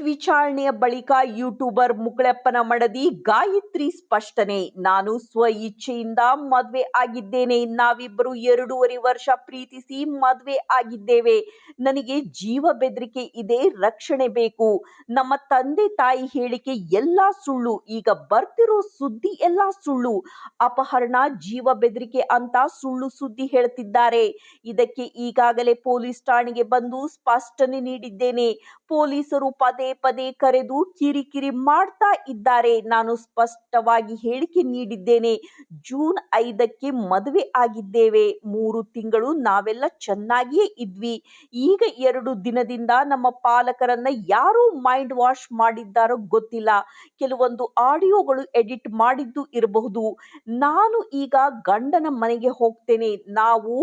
ವಿಚಾರಣೆಯ ಬಳಿಕ ಯೂಟ್ಯೂಬರ್ ಮುಕುಳಪ್ಪನ ಮಡದಿ ಗಾಯತ್ರಿ ಸ್ಪಷ್ಟನೆ. ನಾನು ಸ್ವ ಇಚ್ಛೆಯಿಂದ ಮದುವೆ ಆಗಿದ್ದೇನೆ. ನಾವಿಬ್ಬರು ಎರಡೂವರೆ ವರ್ಷ ಪ್ರೀತಿಸಿ ಮದುವೆ ಆಗಿದ್ದೇವೆ. ನನಗೆ ಜೀವ ಬೆದರಿಕೆ ಇದೆ, ರಕ್ಷಣೆ ಬೇಕು. ನಮ್ಮ ತಂದೆ ತಾಯಿ ಹೇಳಿಕೆ ಎಲ್ಲಾ ಸುಳ್ಳು. ಈಗ ಬರ್ತಿರೋ ಸುದ್ದಿ ಎಲ್ಲಾ ಸುಳ್ಳು. ಅಪಹರಣ, ಜೀವ ಬೆದರಿಕೆ ಅಂತ ಸುಳ್ಳು ಸುದ್ದಿ ಹೇಳ್ತಿದ್ದಾರೆ. ಇದಕ್ಕೆ ಈಗಾಗಲೇ ಪೊಲೀಸ್ ಠಾಣೆಗೆ ಬಂದು ಸ್ಪಷ್ಟನೆ ನೀಡಿದ್ದೇನೆ. ಪೊಲೀಸರು ಪದೇ ಪದೇ ಕರೆದು ಕಿರಿಕಿರಿ ಮಾಡ್ತಾ ಇದ್ದಾರೆ. ನಾನು ಸ್ಪಷ್ಟವಾಗಿ ಹೇಳಿಕೆ ನೀಡಿದ್ದೇನೆ. ಜೂನ್ ಐದಕ್ಕೆ ಮದುವೆ ಆಗಿದ್ದೇವೆ. ಮೂರು ತಿಂಗಳು ನಾವೆಲ್ಲ ಚೆನ್ನಾಗಿಯೇ ಇದ್ವಿ. ಈಗ ಎರಡು ದಿನದಿಂದ ನಮ್ಮ ಪಾಲಕರನ್ನ ಯಾರು ಮೈಂಡ್ ವಾಶ್ ಮಾಡಿದ್ದಾರೋ ಗೊತ್ತಿಲ್ಲ. ಕೆಲವೊಂದು ಆಡಿಯೋಗಳು ಎಡಿಟ್ ಮಾಡಿದ್ದು ಇರಬಹುದು. ನಾನು ಈಗ ಗಂಡನ ಮನೆಗೆ ಹೋಗ್ತೇನೆ. ನಾವು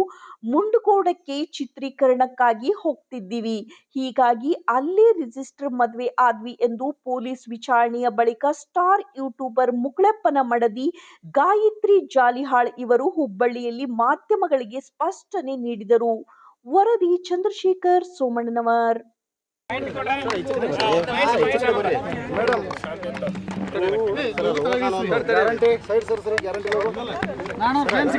ಮುಂಡುಕೋಡಕ್ಕೆ ಚಿತ್ರೀಕರಣಕ್ಕಾಗಿ ಹೋಗ್ತಿದ್ದೀವಿ. ಹೀಗಾಗಿ ಅಲ್ಲೇ ರಿಜಿಸ್ಟರ್ ಮದುವೆ ಆದ್ವಿ ಎಂದು ಪೊಲೀಸ್ ವಿಚಾರಣೆಯ ಬಳಿಕ ಸ್ಟಾರ್ ಯೂಟ್ಯೂಬರ್ ಮುಕ್ಳೆಪ್ಪನ ಮಡದಿ ಗಾಯತ್ರಿ ಜಾಲಿಹಾಳ್ ಇವರು ಹುಬ್ಬಳ್ಳಿಯಲ್ಲಿ ಮಾಧ್ಯಮಗಳಿಗೆ ಸ್ಪಷ್ಟನೆ ನೀಡಿದರು. ವರದಿ ಚಂದ್ರಶೇಖರ್ ಸೋಮಣ್ಣನವರ್. ಸೈಡ್ ನಾನು ಫ್ರೆಂಡ್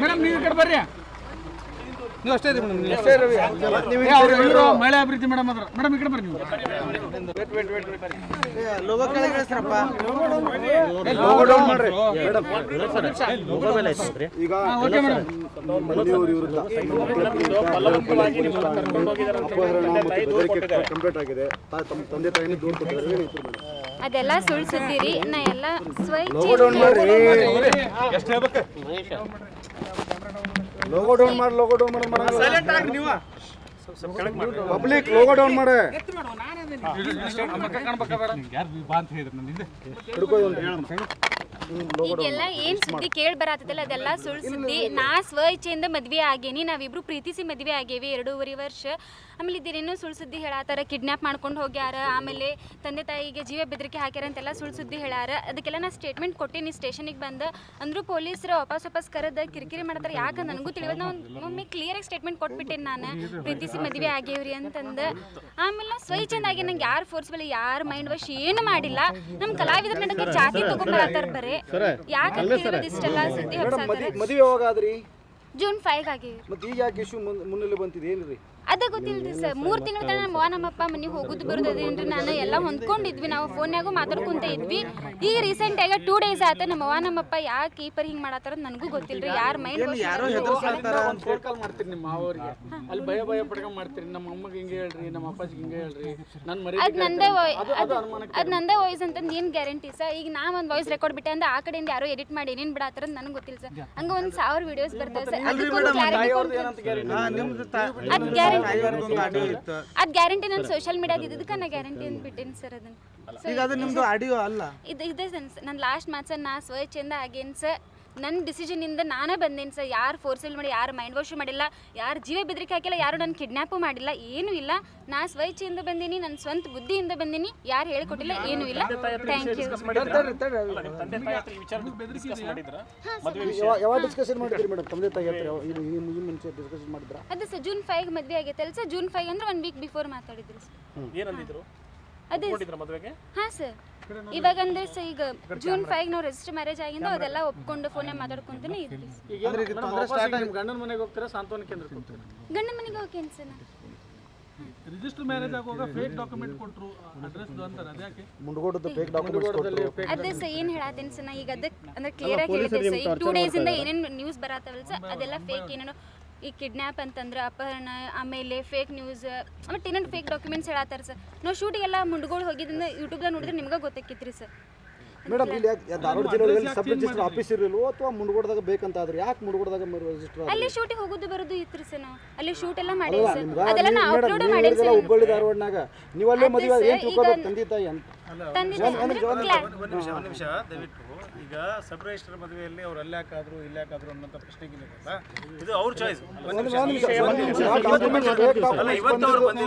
ಮೇಡಮ್ ನೀವು ಕಡೆ ಬರ್ರಿ. ನೀವು ಅಷ್ಟೇ ಮೇಡಮ್. ಅಷ್ಟೇ ರವಿ ಇವರು ಮಹಿಳಾ ಅಭಿವೃದ್ಧಿ ಮೇಡಮ್ ಅದ್ರ. ಮೇಡಮ್ ಈ ಕಡೆ ಬರ್ರಿ ನೀವು. ಲೋಗೋ ಕೆಳಗೆ ಇಳಿಸ್ರಪ್ಪ. ಲೋಗೋ ಡೌನ್ ಮಾಡ್ರಿ. ಮೇಡಮ್ ಈಗ ಓಕೆ ಮೇಡಮ್. ಮನೆಯವ್ರ ವಿರುದ್ಧ ಅಪಹರಣ ಮತ್ತು ಬೆದರಿಕೆ ಕಂಪ್ಲೀಟ್ ಆಗಿದೆ. ತಮ್ಮ ತಂದೆ ತಾಯಿನ ದೂರ ಕೊಟ್ಟಿದ್ದಾರೆ ಏನು ಇದ್ರ ಮೇಲೆ? ಅದೆಲ್ಲ ಸುಳ್ಳು ನಾ ಎಲ್ಲ ಲೋಗೋ ಡೌನ್ ಮಾಡ್ರಿ ಸ್ವಇಚ್ಛೆ ಲೋಗೋ ಡೌನ್ ಮಾಡಿ. ಲೋಗೋ ಡೌನ್ ಮಾಡಿ. ಪಬ್ಲಿಕ್ ಲೋಗೋ ಡೌನ್ ಮಾಡಿ ಹಿಡ್ಕೊ ಇವ್ನ. ಈಗೆಲ್ಲ ಏನ್ ಸುದ್ದಿ ಕೇಳಿ ಬರತ್ತದಲ್ಲ ಅದೆಲ್ಲ ಸುಳ್ಳು ಸುದ್ದಿ. ನಾ ಸ್ವ ಇಚ್ಛೆಯಿಂದ ಮದ್ವೆ ಆಗೇನಿ ನಾವಿಬ್ರು ಪ್ರೀತಿಸಿ ಮದ್ವೆ ಆಗೇವಿ ಎರಡೂವರೆ ವರ್ಷ. ಆಮೇಲೆ ಇದೇನೇನೋ ಸುಳ್ಳು ಸುದ್ದಿ ಹೇಳತ್ತಾರ ಕಿಡ್ನಾಪ್ ಮಾಡ್ಕೊಂಡು ಹೋಗ್ಯಾರ ಆಮೇಲೆ ತಂದೆ ತಾಯಿಗೆ ಜೀವ ಬೆದರಿಕೆ ಹಾಕ್ಯಾರ ಅಂತೆಲ್ಲ ಸುಳ್ಳು ಸುದ್ದಿ ಹೇಳಾರ. ಅದಕ್ಕೆಲ್ಲ ನಾ ಸ್ಟೇಟ್ಮೆಂಟ್ ಕೊಟ್ಟೀನಿ ಸ್ಟೇಷನಿಗೆ ಬಂದ. ಅಂದ್ರೂ ಪೊಲೀಸರು ವಾಪಸ್ ವಾಪಸ್ ಕರೆದ ಕಿರಿಕಿರಿ ಮಾಡ್ತಾರ. ಯಾಕೆ? ನನಗೂ ತಿಳಿಯೋದು ನಾ ಒಂದ್- ಒಮ್ಮೆ ಕ್ಲಿಯರಾಗಿ ಸ್ಟೇಟ್ಮೆಂಟ್ ಕೊಟ್ಬಿಟ್ಟೇನೆ ನಾನು. ಪ್ರೀತಿಸಿ ಮದ್ವೆ ಆಗೇವ್ರಿ ಅಂತಂದ. ಆಮೇಲೆ ನಾ ಸ್ವ ಆಗಿ ನಂಗೆ ಯಾರು ಫೋರ್ಸ್ಬಲ್ ಯಾರು ಮೈಂಡ್ ವಾಶ್ ಏನು ಮಾಡಿಲ್ಲ. ನಮ್ಮ ಕಲಾವಿದರ ನಡಕ್ಕೆ ಜಾತಿ ತಗೊಂಡ್ಬರತ್ತಾರ ಬರೇ. ಯಾಕೆ ಇಷ್ಟೆಲ್ಲ ಸುದ್ದಿ ಮದುವೆ ಯಾವಾಗ ಆದ್ರಿ ಜೂನ್ ಫೈವ್ ಆಗಿ. ಮತ್ತೆ ಈಗ ಯಾಕೆ ಇಶ್ಯೂ ಮುನ್ನೆಲೆ ಬಂತಿದೆ ಏನ್ರಿ? ಅದ ಗೊತ್ತಿಲ್ರಿ ಸರ್. ಮೂರು ತಿಂಗಳ ತನಕ ನಮ್ಮ ಅವ್ವ ನಮ್ಮಪ್ಪ ಮನೆಗೆ ಹೋಗುದು ಬರುದೇನ್ರಿ ನಾನು ಎಲ್ಲ ಹೊಂದ್ಕೊಂಡಿದ್ವಿ. ನಾವು ಫೋನ್ಯಾಗೂ ಮಾತಾಡ್ಕೊಂತ ಇದ್ವಿ. ಈಗ ರೀಸೆಂಟ್ ಆಗ ಟೂ ಡೇಸ್ ಆತ ನಮ್ಮ ಅವ್ವ ನಮ್ಮಪ್ಪ ಯಾಕೆ ಕೀಪರ್ ಹಿಂಗ್ ಮಾಡತ್ತಾರ ನನಗೂ ಗೊತ್ತಿಲ್ರಿ. ಯಾರ ಮೈಂಡ್ ಒಂದು ಫೋನ್ ಕಾಲ್ ಮಾಡ್ತೀರಿ ನಿಮ್ಮ ಮಾವರಿಗೆ. ಅಲ್ಲಿ ಭಯ ಭಯ ಪಡ್ಕೊಂಡ್ ಮಾಡ್ತೀರಿ. ನಮ್ಮ ಅಮ್ಮಗೆ ಹಿಂಗೆ ಹೇಳ್ರಿ ನಮ್ಮ ಅಪ್ಪಾಜಿಗೆ ಹಿಂಗೆ ಹೇಳ್ರಿ. ನನ್ನ ಮರಿ ಅದ್ ನಂದೇ ವಾಯ್ ಅದ್ ನಂದೇ ವಾಯ್ಸ್ ಅಂತ ನೀನ್ ಗ್ಯಾರಂಟಿ ಸರ್? ಈಗ ನಾ ಒಂದ್ ವಾಯ್ಸ್ ರೆಕಾರ್ಡ್ ಬಿಟ್ಟೆ ಅಂದ್ರೆ ಆ ಕಡೆಯಿಂದ ಯಾರೋ ಎಡಿಟ್ ಮಾಡಿ ಏನೇನ್ ಬಿಡತ್ತಾರ ನನಗೆ ಗೊತ್ತಿಲ್ಲ ಸರ್. ಹಂಗ ಒಂದ್ ಸಾವಿರ ವಿಡಿಯೋಸ್ ಬರ್ತಾವೆ ಸರ್. ಅದಕ್ಕೊಂದು ಕ್ಲಾರಿಟಿ ಅದ್ ಗ್ಯಾರಂಟಿ ಅದ್ ಗ್ಯಾರಂಟಿ ನಾನು ಸೋಶಿಯಲ್ ಮೀಡಿಯಾದ ಇದಕ್ಕೆ ನಾ ಗ್ಯಾರಂಟಿ ಅಂತ ಬಿಟ್ಟೇನಿ ಸರ್ ಅದನ್ನ. ಈಗ ಅದು ನಿಮ್ದು ಆಡಿಯೋ ಅಲ್ಲ. ಇದು ಇದೆ ಸರ್ ನಾನು ಲಾಸ್ಟ್ ಮಾತ್ಸ ನಾ ಸ್ವಚ್ಛಂದ ಆಗೇನ್ ಸರ್ ನನ್ನ ಡಿಸಿಷನಿಂದ ನಾನೇ ಬಂದೇನೆ ಸರ್ ಯಾರು ಫೋರ್ಸಲ್ ಮಾಡಿ ಯಾರು ಮೈಂಡ್ ವಾಶು ಮಾಡಿಲ್ಲ ಯಾರು ಜೀವ ಬೆದರಿಕೆ ಹಾಕಿಲ್ಲ ಯಾರು ನನ್ನ ಕಿಡ್ನ್ಯಾಪು ಮಾಡಿಲ್ಲ ಏನೂ ಇಲ್ಲ. ನಾ ಸ್ವಚ್ಛೆಯಿಂದ ಬಂದೀನಿ ನನ್ನ ಸ್ವಂತ ಬುದ್ಧಿಯಿಂದ ಬಂದೀನಿ ಯಾರು ಹೇಳ್ಕೊಟ್ಟಿಲ್ಲ ಏನೂ ಇಲ್ಲ. ಥ್ಯಾಂಕ್ ಯು ಅದೇ ಯಾವಾಗ ಡಿಸ್ಕಷನ್ ಮಾಡಿದ್ರಿ? ಮೇಡಮ್ ತಂದೆ ತಾಯಿ ಹತ್ರ ಯಾವ- ಇದು ಈ ಈ ಮುಂಚೆ ಡಿಸ್ಕಷನ್ ಮಾಡಿದ್ರ? ಅದು ಸರ್ ಜೂನ್ ಫೈವ್ ಮದುವೆ ಅಲ್ಲ ಸರ್ ಜೂನ್ ಫೈವ್ ಅಂದ್ರೆ ಒನ್ ವೀಕ್ ಬಿಫೋರ್ ಮಾತಾಡಿದ್ರು ಸರ್ ಅದೇ ಮದುವೆಗೆ? ಹಾಂ ಸರ್ ಇವಾಗ ಅಂದ್ರೆ ಸರ್ ಈಗ ಜೂನ್ ಫೈವ್ ನಾವು ರಿಜಿಸ್ಟರ್ ಮ್ಯಾರೇಜ್ ಆಗಿಂದ ಅದೆಲ್ಲ ಒಪ್ಕೊಂಡು ಫೋನ್ ಮಾತಾಡ್ಕೊಂತಾನೆ ಇದ್ವಿ ಗಂಡನ ಮನೆಗೆ ಹೋಗ್ತೀರಾ ಸಾಂತ್ವನ ಕೇಂದ್ರಕ್ಕೆ ಹೋಗ್ತೀರಾ? ಗಂಡ ಮನೆಗೆ ಹೋಗಿ ರಿಜಿಸ್ಟರ್ ಮ್ಯಾರೇಜ್ ಆಗುವಾಗ ಫೇಕ್ ಡಾಕ್ಯುಮೆಂಟ್ ಕೊಟ್ಟರು ಅಡ್ರೆಸ್ ಅಂತಾರೆ ಅದ್ಯಾಕೆ ಮುಂಡಗೋಡದ ಫೇಕ್ ಡಾಕ್ಯುಮೆಂಟ್ಸ್ ಕೊಟ್ಟರು ಅದೇ ಸರ್ ಏನು ಹೇಳತ್ತೀನಿ ಸರ್ ನಾ ಈಗ ಅದಕ್ಕೆ ಅಂದ್ರೆ ಕ್ಲಿಯರ್ ಆಗಿ ಹೇಳಿದೆ ಸರ್ ಈಗ ಟೂ ಡೇಸ್ ಇಂದ ಏನೇನು ನ್ಯೂಸ್ ಬರತ್ತವಲ್ಲ ಸರ್ ಅದೆಲ್ಲ ಫೇಕ್ ಏನೇನೋ ಈ ಕಿಡ್ನ್ಯಾಪ್ ಅಂತಂದ್ರೆ ಅಪಹರಣ ಆಮೇಲೆ ಫೇಕ್ ನ್ಯೂಸ್ ಮತ್ತೆ ಇನ್ನೊಂದು ಫೇಕ್ ಡಾಕ್ಯುಮೆಂಟ್ಸ್ ಹೇಳತ್ತಾರ ಸರ್ ನಾವು ಶೂಟಿಗೆಲ್ಲ ಮುಂಡ್ಗೋಳು ಯೂಟ್ಯೂಬ್ ಯೂಟ್ಯೂಬ್ದಾಗ ನೋಡಿದ್ರೆ ನಿಮ್ಗೆ ಗೊತ್ತಾಕಿತ್ರಿ ಸರ್ ಮೇಡಮ್ ಇಲ್ಲಿ ಯಾಕೆ ಧಾರವಾಡ ಜಿಲ್ಲೆಯಲ್ಲಿ ಸಬ್ ರಿಜಿಸ್ಟರ್ ಆಫೀಸ್ ಇರಲಿಲ್ಲ ಅಥವಾ ಮುಂಡಗೋಡದಾಗ ಬೇಕಂತ ಆದ್ರೆ ಯಾಕೆ ಮುಂಡಗೋಡದಾಗ ರಿಜಿಸ್ಟರ್ ಅಲ್ಲಿ ಶೂಟಿಗೆ ಹೋಗೋದು ಬರೋದು ಇತ್ರಿ ಸರ್ ನಾವು. ಅಲ್ಲಿ ಶೂಟ್ ಎಲ್ಲ ಮಾಡಿದ್ವಿ ಮಾಡೇವಿ ಸರ್ ಅದೆಲ್ಲ ನಾವು ಅಪ್ಲೋಡ್ ಮಾಡಿದ್ವಿ ಸರ್ ಹುಬ್ಬಳ್ಳಿ ಧಾರವಾಡನಾಗ. ನೀವು ಅಲ್ಲೇ ಮದುವೆ ಏನು ತಂದಿ ತಂದೆ ತಾಯಿ ಅಂತ. ತಂದಿ ತಾಯಿ ಒಂದು ನಿಮಿಷ ಒಂದು ನಿಮಿಷ ದಯವಿಟ್ಟು. ಈಗ ಸಬ್ ರಿಜಿಸ್ಟರ್ ಮದುವೆಯಲ್ಲಿ ಅವ್ರು ಅಲ್ಲಾಕಾದ್ರು ಇಲ್ಲಾಕಾದ್ರು ಅನ್ನೋ ಪ್ರಶ್ನೆಗೆ ಇದು ಅವ್ರ ಚಾಯ್ಸ್ ಅಲ್ಲ ಇವತ್ತು ಅವ್ರು ಉತ್ತರ.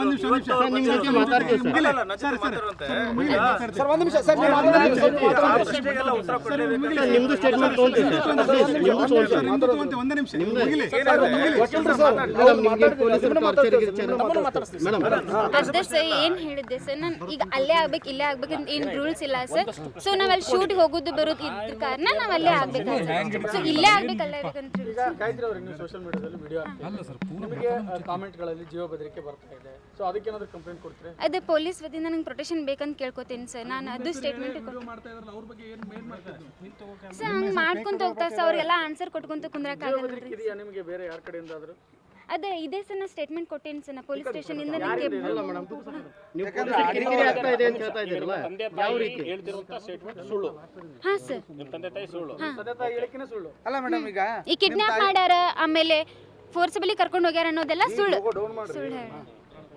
ಅದೇ ಸರ್ ಏನ್ ಹೇಳಿದ್ದೆ? ಸರ್ ನಾನು ಈಗ ಅಲ್ಲೇ ಆಗ್ಬೇಕು ಇಲ್ಲೇ ಆಗ್ಬೇಕು ಏನ್ ರೂಲ್ಸ್ ಇಲ್ಲ ಸರ್. ಸೊ ನಾವ್ ಅಲ್ಲಿ ಶೂಟ್ ಹೋಗುದು ಬರೋದು ಇದ್ರ ಕಾರಣ ನಾವ್ ಅಲ್ಲೇ ಆಗ್ಬೇಕಾಗ್ತದೆ ಸೊ ಇಲ್ಲೇ ಆಗ್ಬೇಕಲ್ಲ ಬೇಕಂತ ಈಗ ಗಾಯತ್ರಿ ಅವ್ರಿಗೆ ನೀವು ಸೋಷಿಯಲ್ ಮೀಡಿಯಾದಲ್ಲಿ ವಿಡಿಯೋ ನಿಮಗೆ ಕಾಮೆಂಟ್ಗಳಲ್ಲಿ ಜೀವ ಬೆದರಿಕೆ ಬರ್ತಾ ಇದೆ. ಸೊ ಅದಕ್ಕೇನಾದ್ರು ಕಂಪ್ಲೇಂಟ್ ಕೊಡ್ತೀರಿ? ಅದೇ ಪೊಲೀಸ್ ವತಿಯಿಂದ ನಂಗೆ ಪ್ರೊಟೆಕ್ಷನ್ ಬೇಕಂತ ಕೇಳ್ಕೊತೀನಿ ಸರ್. ನಾನು ಅದು ಸ್ಟೇಟ್ಮೆಂಟ್ ಮಾಡ್ತಾ ಇದ್ರಲ್ಲ ಅವ್ರ ಬಗ್ಗೆ ಏನು ಮೇನ್ ಮಾಡ್ತಿದ್ರು ಸರ್ ಹಂಗೆ ಮಾಡ್ಕೊಂತ ಹೋಗ್ತಾರೆ ಸರ್. ಅವ್ರಿಗೆಲ್ಲ ಆನ್ಸರ್ ಕೊಟ್ಕೊಂತ ಕುಂದ್ರಕ್ಕಾಗಲ್ಲ ನಿಮಗೆ ಬೇರೆ ಯಾರ ಕಡೆಯಿಂದ ಆದರೂ ಅದೇ ಇದೇ ಸಣ್ಣ ಸ್ಟೇಟ್ಮೆಂಟ್ ಕೊಟ್ಟೇನಿ ಸಣ್ಣ ಪೊಲೀಸ್ ಸ್ಟೇಷನ್ ಇಂದ ನನಗೆ ಹಾ ಸರ್. ತಂದೆ ತಾಯಿ ಹೇಳಿಕೆನೇ ಸುಳ್ಳು. ಅಲ್ಲ ಮೇಡಮ್ ಈಗ ಈ ಕಿಡ್ನಾಪ್ ಮಾಡ್ಯಾರ ಆಮೇಲೆ ಫೋರ್ಸಬಲಿ ಕರ್ಕೊಂಡು ಹೋಗ್ಯಾರ ಅನ್ನೋದೆಲ್ಲ ಸುಳ್ಳು. ಸುಳ್ಳು.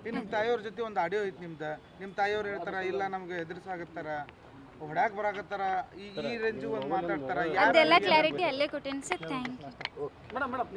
ನಿಮ್ಮ ತಾಯಿಯವ್ರ ಜೊತೆ ಒಂದು ಆಡಿಯೋ ಐತಿ ನಿಮ್ದ. ನಿಮ್ಮ ತಾಯಿಯವ್ರು ಹೇಳ್ತಾರ ಇಲ್ಲ ನಮ್ಗೆ ಎದುರಿಸಾಗತ್ತಾರ ಹೊಡ್ಯಾಕ್ ಬರಾಕತ್ತಾರ? ಈ ಈ ರೇಂಜು ಒಂದು ಮಾತಾಡ್ತಾರ. ಯಾರು ಅದೆಲ್ಲ ಕ್ಲಾರಿಟಿ ಅಲ್ಲೇ ಕೊಟ್ಟೇನಿ sir thank you madam madam